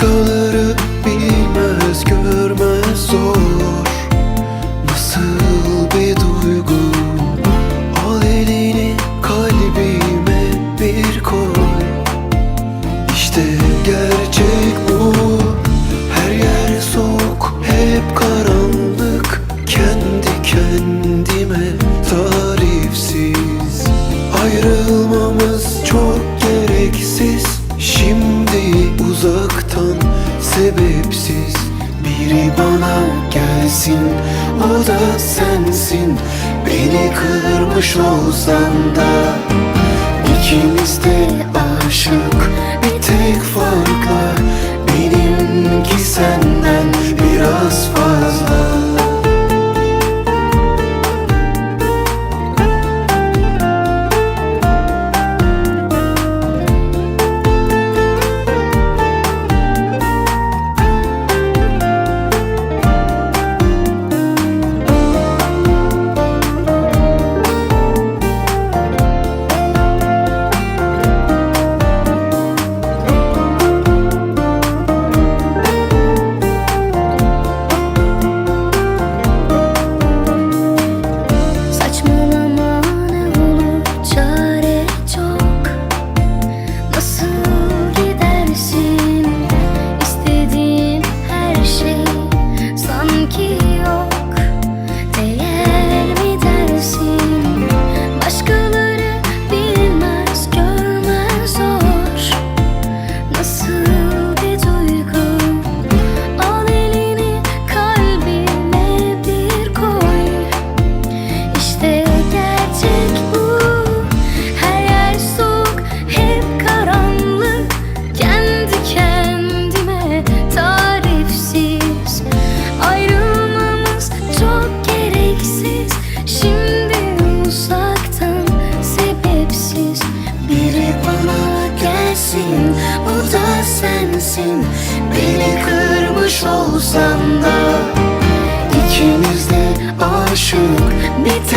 Başkaları bilmez görmez zor. Nasıl bir duygu? Al elini kalbime bir koy. İşte gerçek bu. Her yer soğuk hep karanlık. Kendi kendime tarifsiz. Ayrı sebepsiz Biri bana gelsin. O da sensin Beni kırmış olsan da. İkimiz de aşık bir tek olsam da İkimiz de aşık. Bir